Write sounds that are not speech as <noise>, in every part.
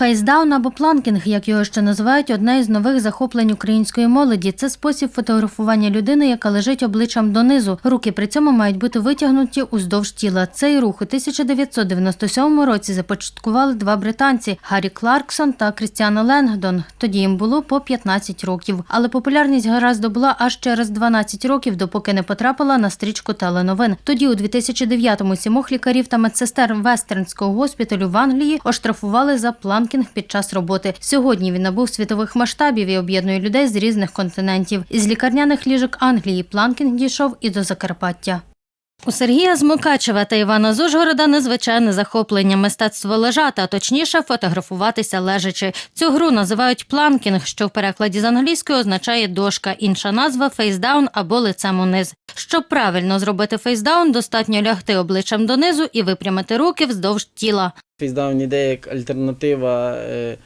Фейсдаун або планкінг, як його ще називають, одне із нових захоплень української молоді. Це спосіб фотографування людини, яка лежить обличчям донизу. Руки при цьому мають бути витягнуті уздовж тіла. Цей рух у 1997 році започаткували два британці Гаррі Кларксон та Крістіано Ленгдон. Тоді їм було по 15 років. Але популярність гаразд була аж через 12 років, допоки не потрапила на стрічку теленовин. Тоді, у 2009-му, сімох лікарів та медсестер Вестернського госпіталю в Англії оштрафували за планкінг під час роботи. Сьогодні він набув світових масштабів і об'єднує людей з різних континентів. Із лікарняних ліжок Англії планкінг дійшов і до Закарпаття. У Сергія з Мукачева та Івана з Ужгорода незвичайне захоплення мистецтво лежати, а точніше фотографуватися лежачи. Цю гру називають планкінг, що в перекладі з англійської означає дошка. Інша назва фейсдаун або лицем униз. Щоб правильно зробити фейсдаун, достатньо лягти обличчям донизу і випрямити руки вздовж тіла. Фейсдаун іде як альтернатива е,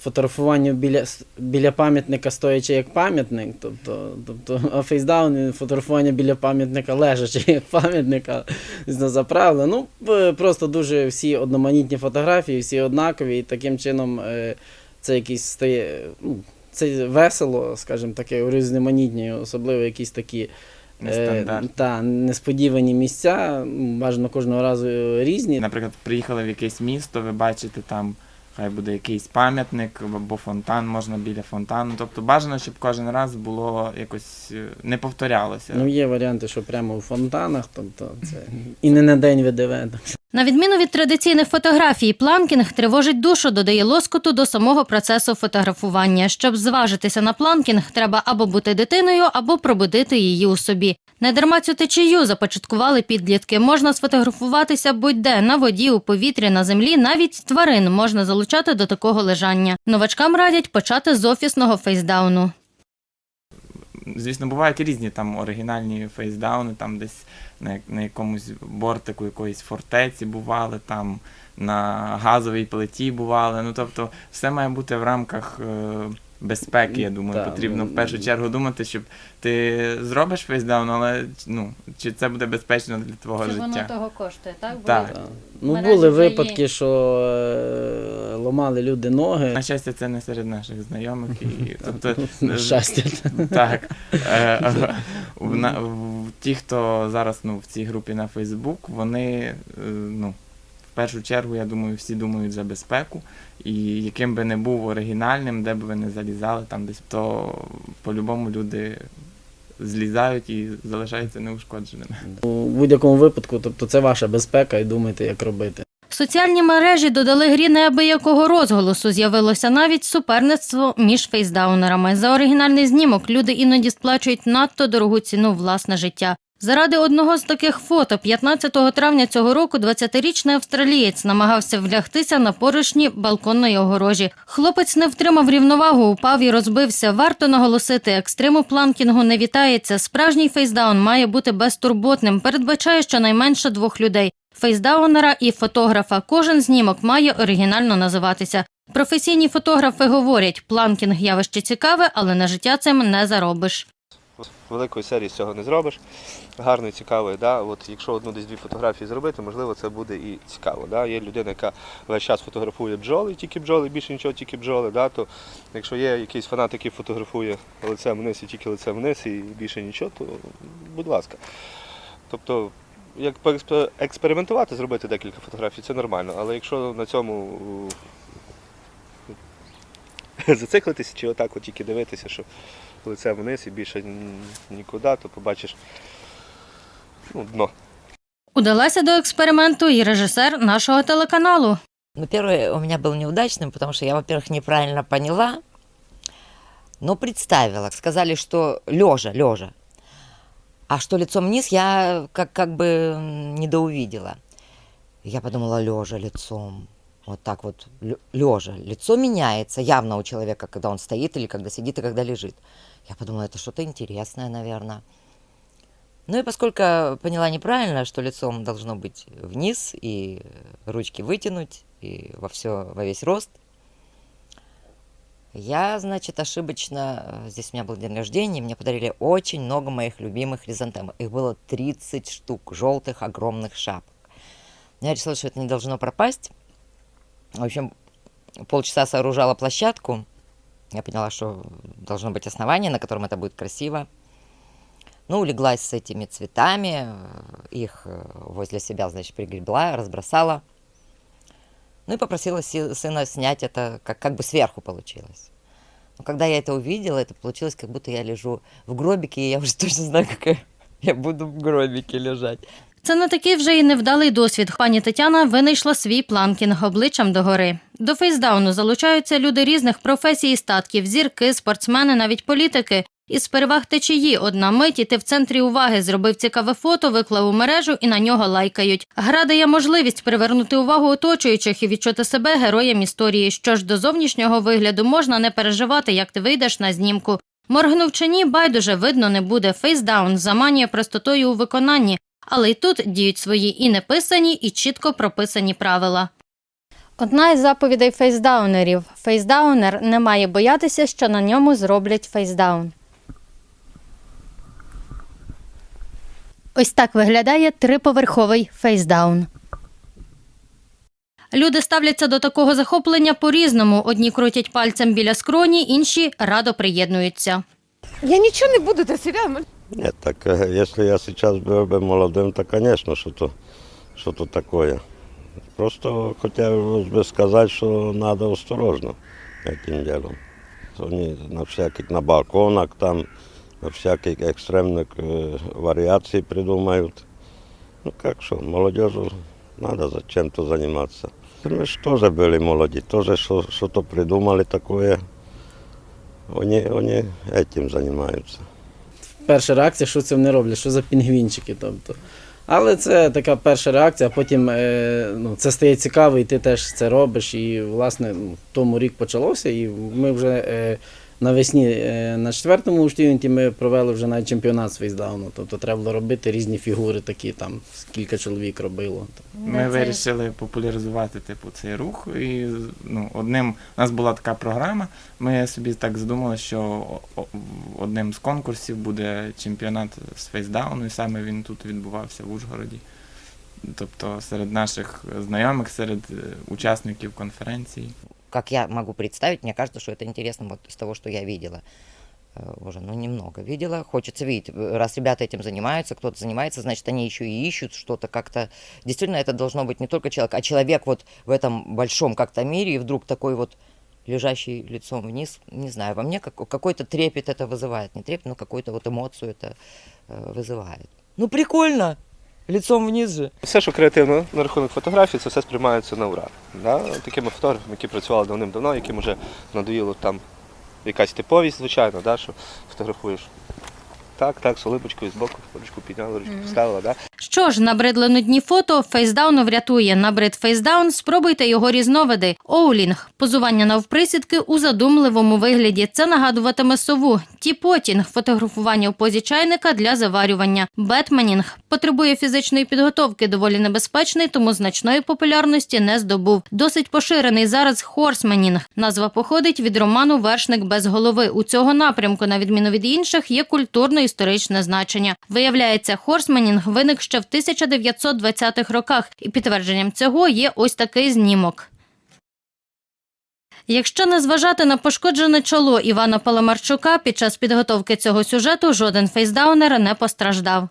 фотографуванню біля, біля пам'ятника, стоячи як пам'ятник. Тобто, тобто, а фейсдаун фотографування біля пам'ятника лежачи як пам'ятника заправили. Ну, е, просто дуже всі одноманітні фотографії, всі однакові, і таким чином е, це якийсь стає. Ну, це весело, скажімо таке, урізноманітні, особливо якісь такі. Нестандартні. та, несподівані місця, бажано кожного разу різні. Наприклад, приїхали в якесь місто, ви бачите там. Хай буде якийсь пам'ятник або фонтан, можна біля фонтану. Тобто бажано, щоб кожен раз було якось е, не повторялося. Ну, є варіанти, що прямо у фонтанах, тобто це і не на день ВДВ. На відміну від традиційних фотографій, планкінг тривожить душу, додає лоскоту до самого процесу фотографування. Щоб зважитися на планкінг, треба або бути дитиною, або пробудити її у собі. Недарма цю течію започаткували підлітки. Можна сфотографуватися будь-де на воді, у повітрі, на землі. Навіть тварин можна залучати до такого лежання. Новачкам радять почати з офісного фейсдауну. Звісно, бувають різні там оригінальні фейсдауни, там десь на, на якомусь бортику якоїсь фортеці бували, там на газовій плиті бували. Ну тобто, все має бути в рамках е, безпеки, я думаю. Так, Потрібно ну, в першу чергу думати, щоб ти зробиш фейсдаун, але ну, чи це буде безпечно для твого життя. того коштує, так? Так. Та. Ну, були вже є. випадки, що е, ламали люди ноги. На щастя, це не серед наших знайомих. І, <laughs> тобто, На щастя. Так. Е, ті, хто зараз ну, в цій групі на Фейсбук, вони е, ну, в першу чергу, я думаю, всі думають за безпеку. І яким би не був оригінальним, де б ви не залізали там десь, то по-любому люди злізають і залишаються неушкодженими. У будь-якому випадку, тобто це ваша безпека і думайте, як робити. Соціальні мережі додали грі неабиякого розголосу. З'явилося навіть суперництво між фейсдаунерами. За оригінальний знімок люди іноді сплачують надто дорогу ціну власне життя. Заради одного з таких фото 15 травня цього року 20-річний австралієць намагався влягтися на поручні балконної огорожі. Хлопець не втримав рівновагу, упав і розбився. Варто наголосити, екстриму планкінгу не вітається. Справжній фейсдаун має бути безтурботним. Передбачає щонайменше двох людей фейсдаунера і фотографа. Кожен знімок має оригінально називатися. Професійні фотографи говорять, планкінг явище цікаве, але на життя цим не заробиш. Великої серії з цього не зробиш. Гарної, цікавої, да? От якщо одну десь дві фотографії зробити, можливо, це буде і цікаво. Да? Є людина, яка весь час фотографує бджоли, тільки бджоли, більше нічого, тільки бджоли. Да? То якщо є якийсь фанат, який фотографує лицем вниз і тільки лицем вниз, і більше нічого, то будь ласка. Тобто, як експериментувати, зробити декілька фотографій, це нормально. Але якщо на цьому <laughs> зациклитися чи отак от тільки дивитися, що лице вниз і більше н- нікуди, то побачиш ну, дно. Удалася до експерименту і режисер нашого телеканалу. Ну, первый у меня был неудачным, потому что я, во-первых, неправильно поняла, но представила. Сказали, что лежа, лежа. А что лицом вниз, я как, как бы м, недоувидела. Я подумала, лежа лицом. Вот так вот, лежа. Лицо меняется явно у человека, когда он стоит или когда сидит и когда лежит. Я подумала, это что-то интересное, наверное. Ну и поскольку поняла неправильно, что лицом должно быть вниз и ручки вытянуть и во все, во весь рост, я, значит, ошибочно, э, здесь у меня был день рождения, мне подарили очень много моих любимых хризантем. Их было 30 штук, желтых, огромных шапок. Я решила, что это не должно пропасть. В общем, полчаса сооружала площадку. Я поняла, что должно быть основание, на котором это будет красиво. Ну, улеглась с этими цветами, э, их э, возле себя, значит, пригребла, разбросала. Ну и попросила си- сына снять это, как, как бы сверху получилось. Но когда я это увидела, это получилось, как будто я лежу в гробике, и я уже <laughs> точно знаю, какая я буду в гробике лежать. Це не такий вже й невдалий досвід. Пані Тетяна винайшла свій планкінг обличчям догори. До фейсдауну залучаються люди різних професій і статків, зірки, спортсмени, навіть політики. Із переваг течії одна мить, і ти в центрі уваги зробив цікаве фото, виклав у мережу і на нього лайкають. Гра дає можливість привернути увагу оточуючих і відчути себе героєм історії. Що ж до зовнішнього вигляду можна не переживати, як ти вийдеш на знімку. Моргнув чи ні, байдуже видно не буде. Фейсдаун заманює простотою у виконанні, але й тут діють свої і неписані, і чітко прописані правила. Одна із заповідей фейсдаунерів: фейсдаунер не має боятися, що на ньому зроблять фейсдаун. Ось так виглядає триповерховий фейсдаун. Люди ставляться до такого захоплення по-різному. Одні крутять пальцем біля скроні, інші радо приєднуються. Я ничего не буду, сериала. Нет, так э, если я сейчас был бы молодым, то, конечно, что-то что такое. Просто хотелось бы сказать, что надо осторожно этим делом. Они на всяких, на балконах там, на всяких экстремных э, вариаций придумают. Ну как что, молодежи надо за чем-то заниматься. Мы же тоже были молоді, тоже что- что-то придумали такое. Они, они этим занимаются. Перша реакція, що це вони роблять, що за пінгвінчики. Тобто. Але це така перша реакція, а потім е, ну, це стає цікаво, і ти теж це робиш. І, власне, ну, тому рік почалося, і ми вже е, навесні е, на четвертому уштівенті ми провели вже навіть чемпіонат з фейсдауну. Тобто треба було робити різні фігури, такі там кілька чоловік робило. Ми вирішили популяризувати типу цей рух. І ну, одним у нас була така програма. Ми собі так задумали, що одним з конкурсів буде чемпіонат з фейсдауну, і саме він тут відбувався в Ужгороді. Тобто серед наших знайомих, серед е, учасників конференції. Как я могу представить, мне кажется, что это интересно вот из того, что я видела. Э, Уже, ну, немного видела. Хочется видеть, э, раз ребята этим занимаются, кто-то занимается, значит, они еще и ищут что-то как-то. Действительно, это должно быть не только человек, а человек вот в этом большом как-то мире, и вдруг такой вот лежащий лицом вниз, не знаю, во мне как, какой-то трепет это вызывает. Не трепет, но какую-то вот эмоцию это э, вызывает. Ну, прикольно! Лицом вниз же. Все, що креативно на рахунок фотографії, це все сприймається на ура. Да? Такими фотографами, які працювали давним-давно, яким вже надоїло там якась типовість, звичайно, да, що фотографуєш. Так, так, з улипочкою з боку, ручку підняла, ручку поставила. Да? Що ж, набридли нудні фото, фейсдаун врятує. Набрид фейсдаун, спробуйте його різновиди. Оулінг – позування навприсідки у задумливому вигляді. Це нагадуватиме сову. Тіпотінг – фотографування в позі чайника для заварювання. Бетменінг – потребує фізичної підготовки, доволі небезпечний, тому значної популярності не здобув. Досить поширений зараз хорсменінг. Назва походить від роману Вершник без голови. У цього напрямку, на відміну від інших, є культурно-історичне значення. Виявляється, хорсменінг виник ще в 1920-х роках, і підтвердженням цього є ось такий знімок. Якщо не зважати на пошкоджене чоло Івана Паламарчука, під час підготовки цього сюжету жоден фейсдаунер не постраждав.